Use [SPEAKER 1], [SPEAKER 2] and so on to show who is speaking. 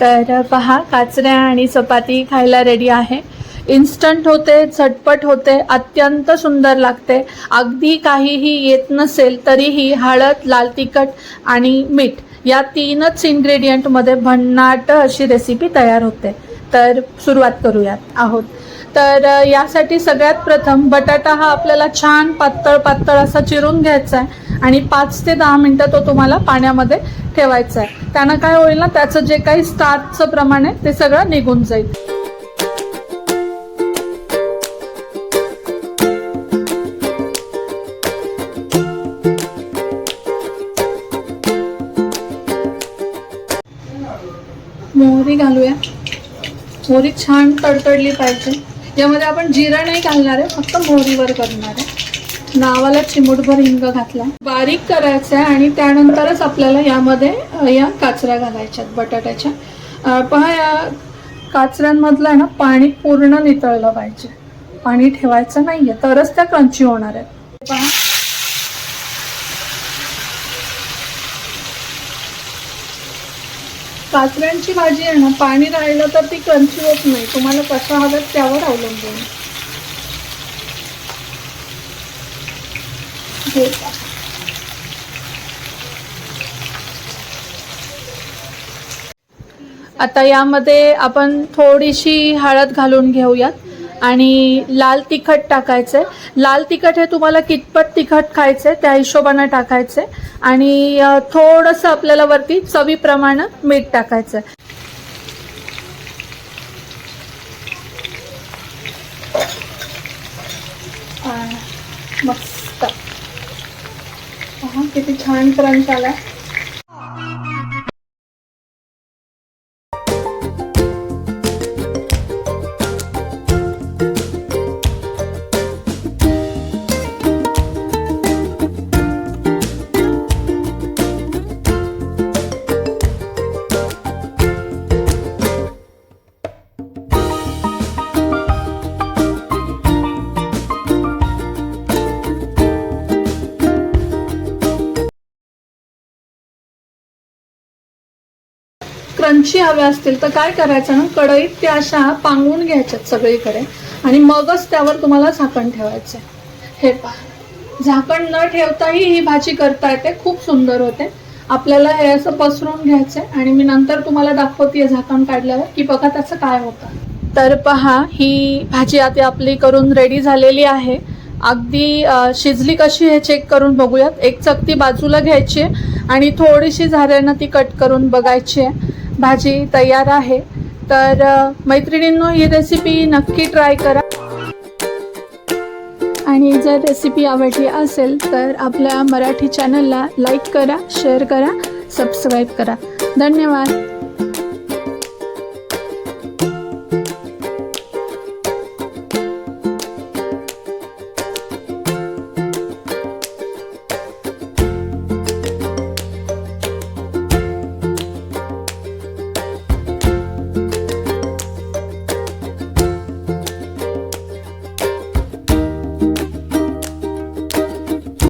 [SPEAKER 1] तर पहा काचऱ्या आणि चपाती खायला रेडी आहे. इन्स्टंट होते झटपट होते अत्यंत सुंदर लागते. अगदी काहीही येत नसेल तरीही हळद लाल तिखट आणि मीठ या तीनच इन्ग्रेडियंटमध्ये भन्नाट अशी रेसिपी तयार होते. तर सुरुवात करूयात आहोत. तर यासाठी सगळ्यात प्रथम बटाटा हा आपल्याला छान पातळ पातळ असा चिरून घ्यायचा आहे. आणि पाच ते दहा मिनटं तो तुम्हाला पाण्यामध्ये ठेवायचा आहे. त्यानं काय होईल ना त्याचं जे काही स्टार्चचं प्रमाण आहे ते सगळं निघून जाईल. मोहरी घालूया. मोहरी छान तडतडली पाहिजे. यामध्ये आपण जिरा नाही घालणार आहे फक्त मोहरीवर करणार आहे. नावाला चिमूटभर हिंग घातला. बारीक करायचं आहे आणि त्यानंतरच आपल्याला यामध्ये या काचऱ्या घालायच्यात बटाट्याच्या. पहा या काचऱ्यांमधलं आहे ना पाणी पूर्ण नितळलं पाहिजे. पाणी ठेवायचं नाहीये तरच त्या क्रंची होणार आहेत. पहा. काचऱ्यांची भाजी आहे ना पाणी राहिलं तर ती क्रंची होत नाही. तुम्हाला कशा हव्यात त्यावर अवलंबून आता यामध्ये आपण थोडीशी हळद घालून घेऊयात आणि लाल तिखट टाकायचं लाल तिखट हे तुम्हाला कितपत तिखट खायचं त्या हिशोबानं टाकायचं आणि थोडंसं आपल्याला वरती चवीप्रमाणे मीठ टाकायचं मस्त. किती छान क्रंच आला क्रंची हव्या असतील तर काय करायचं ना? कढईत त्या अशा पांगवून घ्यायच्यात सगळीकडे. आणि मगच त्यावर तुम्हाला झाकण ठेवायचं हे पहा. झाकण न ठेवताही ही भाजी करता येते. खूप सुंदर होते. आपल्याला हे असं पसरून घ्यायचंय. आणि मी नंतर तुम्हाला दाखवते झाकण काढल्यावर की बघा त्याचं काय होतं. तर पहा ही भाजी आता आपली करून रेडी झालेली आहे. अगदी शिजली कशी हे चेक करून बघूयात. एक चकती बाजूला घ्यायची आहे. आणि थोडीशी झाऱ्यानं ती कट करून बघायची आहे. भाजी तयार आहे. तर मैत्रिणींनो ही रेसिपी नक्की ट्राय करा. आणि जर रेसिपी आवडली असेल तर आपल्या मराठी चॅनलला लाईक करा शेअर करा सबस्क्राईब करा. धन्यवाद.